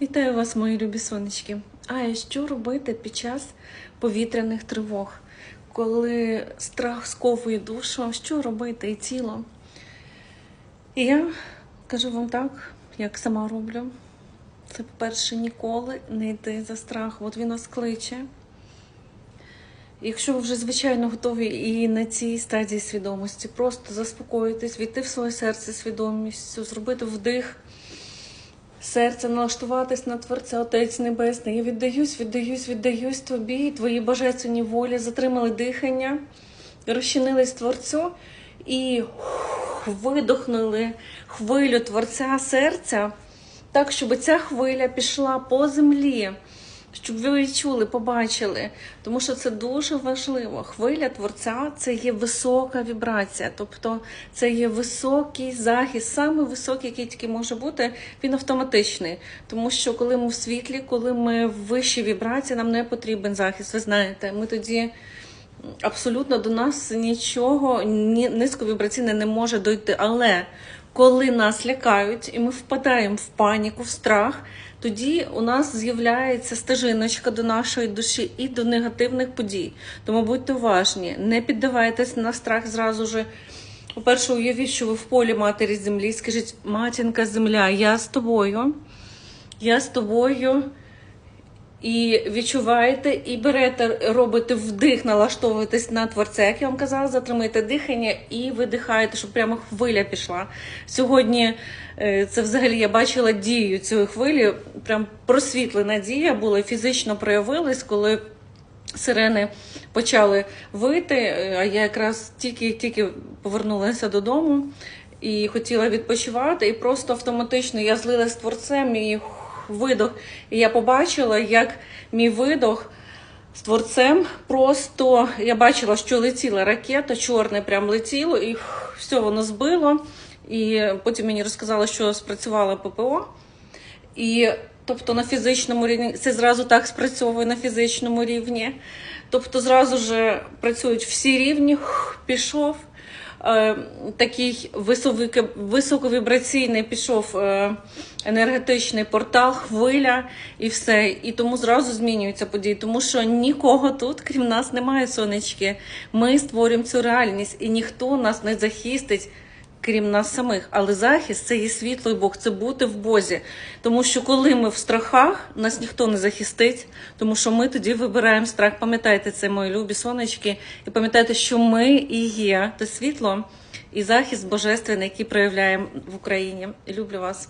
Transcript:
Вітаю вас, мої любі сонечки. А що робити під час повітряних тривог, коли страх сковує душу, що робити і тіло? І я кажу вам так, як сама роблю. Це, по-перше, ніколи не йти за страх. От він нас кличе. Якщо ви вже звичайно готові і на цій стадії свідомості, просто заспокоїтись, війти в своє серце свідомістю, зробити вдих серця, налаштуватись на Творця, Отець Небесний. Я віддаюсь, віддаюсь, віддаюсь тобі, твої божественні волі, затримали дихання, розчинились Творцю і видохнули хвилю Творця серця, так, щоб ця хвиля пішла по землі. Щоб ви відчули, побачили, тому що це дуже важливо. Хвиля творця це є висока вібрація, тобто це є високий захист, саме високий, який тільки може бути, він автоматичний. Тому що коли ми в світлі, коли ми в вищій вібрації, нам не потрібен захист. Ви знаєте, ми тоді абсолютно до нас нічого ні низьковібраційне не може дойти. Але коли нас лякають і ми впадаємо в паніку, в страх, тоді у нас з'являється стежиночка до нашої душі і до негативних подій. Тому будьте уважні, не піддавайтесь на страх зразу же. По-перше, уявіть, що ви в полі матері землі. Скажіть, матінка земля, я з тобою, я з тобою. І відчуваєте, і берете, робите вдих, налаштовуєтесь на творця, як я вам казала, затримуєте дихання і видихаєте, щоб прямо хвиля пішла. Сьогодні е, це взагалі я бачила дію цієї хвилі, прям просвітлена дія була, фізично проявилась, коли сирени почали вити. е, А я якраз тільки-тільки повернулася додому і хотіла відпочивати, і просто автоматично я злилась з творцем і видох. І я побачила, як мій видох з творцем просто я бачила, що летіла ракета, чорне прям летіло, і все воно збило. І потім мені розказали, що спрацювала ППО. І тобто на фізичному рівні це зразу так спрацьовує на фізичному рівні. Тобто, зразу ж працюють всі рівні, пішов. Е, такий високові- високовібраційний пішов е, енергетичний портал, хвиля і все. І тому зразу змінюються події, тому що нікого тут, крім нас, немає сонечки. Ми створюємо цю реальність, і ніхто нас не захистить. Крім нас самих, але захист це є світло і Бог, це бути в Бозі. Тому що коли ми в страхах, нас ніхто не захистить, тому що ми тоді вибираємо страх. Пам'ятайте це, мої любі сонечки, і пам'ятайте, що ми і є те світло і захист божественний, який проявляємо в Україні. Люблю вас.